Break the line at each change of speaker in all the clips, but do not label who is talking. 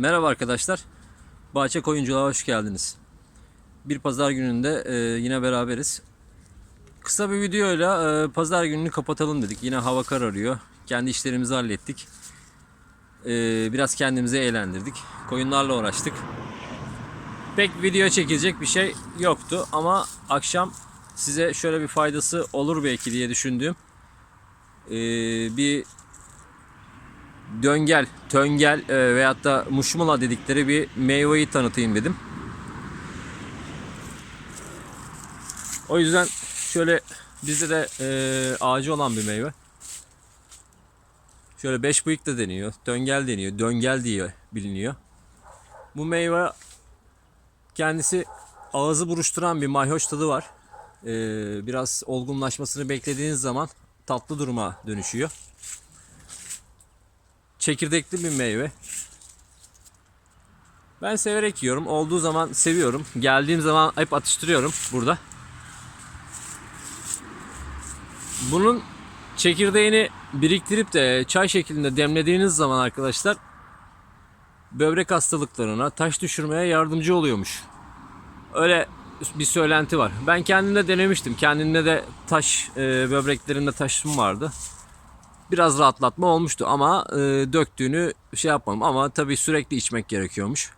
Merhaba arkadaşlar. Bahçe Koyunculuğa hoş geldiniz. Bir pazar gününde e, yine beraberiz. Kısa bir videoyla e, pazar gününü kapatalım dedik. Yine hava kararıyor. Kendi işlerimizi hallettik. E, biraz kendimizi eğlendirdik. Koyunlarla uğraştık. Pek video çekilecek bir şey yoktu ama akşam size şöyle bir faydası olur belki diye düşündüğüm bir döngel, töngel e, veyahut da muşmula dedikleri bir meyveyi tanıtayım dedim. O yüzden şöyle bizde de e, ağacı olan bir meyve. Şöyle beş bıyık da deniyor, döngel deniyor, döngel diye biliniyor. Bu meyve kendisi ağzı buruşturan bir mayhoş tadı var. E, biraz olgunlaşmasını beklediğiniz zaman tatlı duruma dönüşüyor. Çekirdekli bir meyve. Ben severek yiyorum. Olduğu zaman seviyorum. Geldiğim zaman hep atıştırıyorum burada. Bunun çekirdeğini biriktirip de çay şeklinde demlediğiniz zaman arkadaşlar böbrek hastalıklarına, taş düşürmeye yardımcı oluyormuş. Öyle bir söylenti var. Ben kendimde denemiştim. Kendimde de taş, e, böbreklerinde taşım vardı biraz rahatlatma olmuştu ama e, döktüğünü şey yapmadım ama tabii sürekli içmek gerekiyormuş.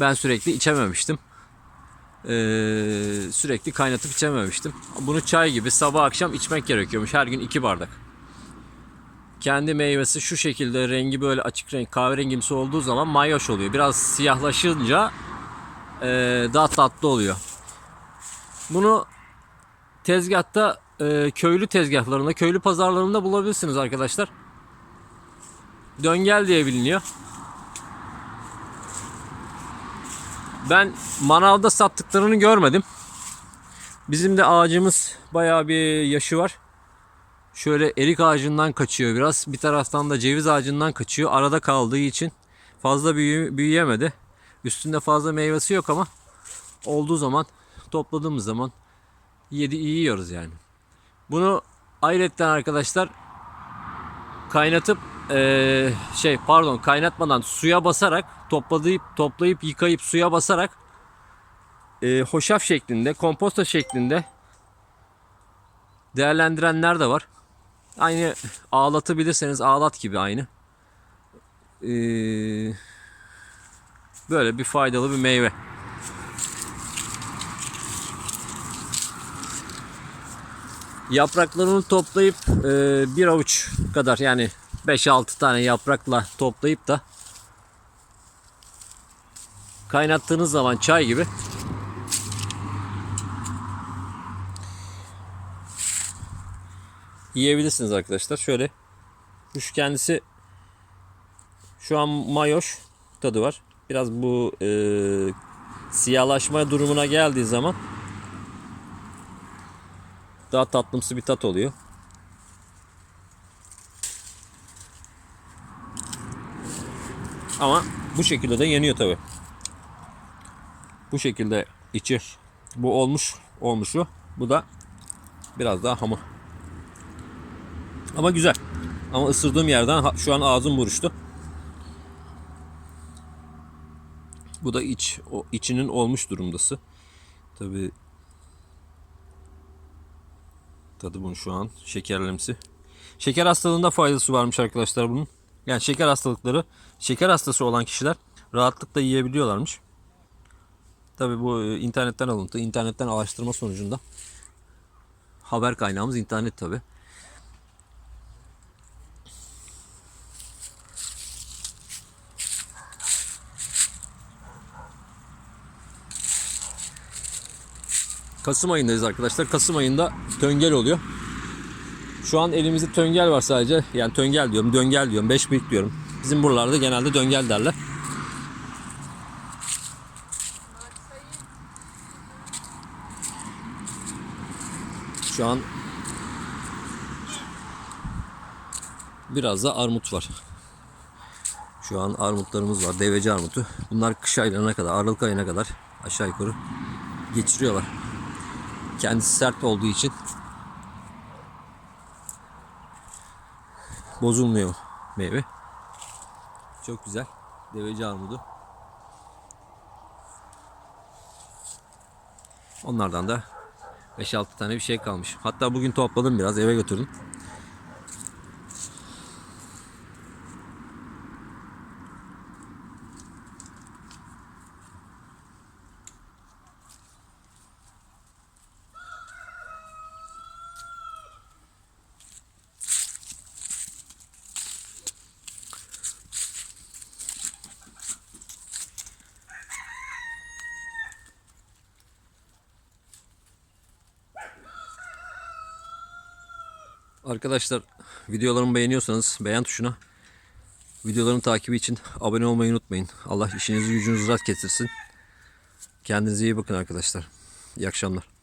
Ben sürekli içememiştim. E, sürekli kaynatıp içememiştim. Bunu çay gibi sabah akşam içmek gerekiyormuş. Her gün iki bardak. Kendi meyvesi şu şekilde rengi böyle açık renk kahverengimsi olduğu zaman mayoş oluyor. Biraz siyahlaşınca e, daha tatlı oluyor. Bunu tezgahta e, köylü tezgahlarında, köylü pazarlarında bulabilirsiniz arkadaşlar. Döngel diye biliniyor. Ben manavda sattıklarını görmedim. Bizim de ağacımız bayağı bir yaşı var. Şöyle erik ağacından kaçıyor biraz. Bir taraftan da ceviz ağacından kaçıyor. Arada kaldığı için fazla büyü- büyüyemedi. Üstünde fazla meyvesi yok ama olduğu zaman topladığımız zaman yedi yiyoruz yani. Bunu ayrıca arkadaşlar kaynatıp eee, şey pardon kaynatmadan suya basarak toplayıp toplayıp yıkayıp suya basarak eee hoşaf şeklinde komposta şeklinde değerlendirenler de var. Aynı ağlatabilirseniz ağlat gibi aynı. Eee, böyle bir faydalı bir meyve. Yapraklarını toplayıp e, bir avuç kadar yani 5-6 tane yaprakla toplayıp da kaynattığınız zaman çay gibi yiyebilirsiniz arkadaşlar. Şöyle şu kendisi şu an mayoş tadı var. Biraz bu e, siyahlaşma durumuna geldiği zaman daha tatlımsı bir tat oluyor. Ama bu şekilde de yeniyor tabi. Bu şekilde içi bu olmuş olmuşu. Bu da biraz daha hamur. Ama güzel. Ama ısırdığım yerden şu an ağzım buruştu. Bu da iç o içinin olmuş durumdası. Tabi Tadı bunu şu an şekerlemsi. Şeker hastalığında faydası varmış arkadaşlar bunun. Yani şeker hastalıkları, şeker hastası olan kişiler rahatlıkla yiyebiliyorlarmış. Tabi bu e, internetten alıntı, internetten araştırma sonucunda. Haber kaynağımız internet tabi. Kasım ayındayız arkadaşlar. Kasım ayında töngel oluyor. Şu an elimizde töngel var sadece. Yani töngel diyorum, döngel diyorum, beş büyük diyorum. Bizim buralarda genelde döngel derler. Şu an biraz da armut var. Şu an armutlarımız var. Deveci armutu. Bunlar kış aylarına kadar, Aralık ayına kadar aşağı yukarı geçiriyorlar. Kendisi sert olduğu için bozulmuyor meyve. Çok güzel. Deveci armudu. Onlardan da 5-6 tane bir şey kalmış. Hatta bugün topladım biraz eve götürdüm. Arkadaşlar videolarımı beğeniyorsanız beğen tuşuna videoların takibi için abone olmayı unutmayın. Allah işinizi gücünüzü rahat getirsin. Kendinize iyi bakın arkadaşlar. İyi akşamlar.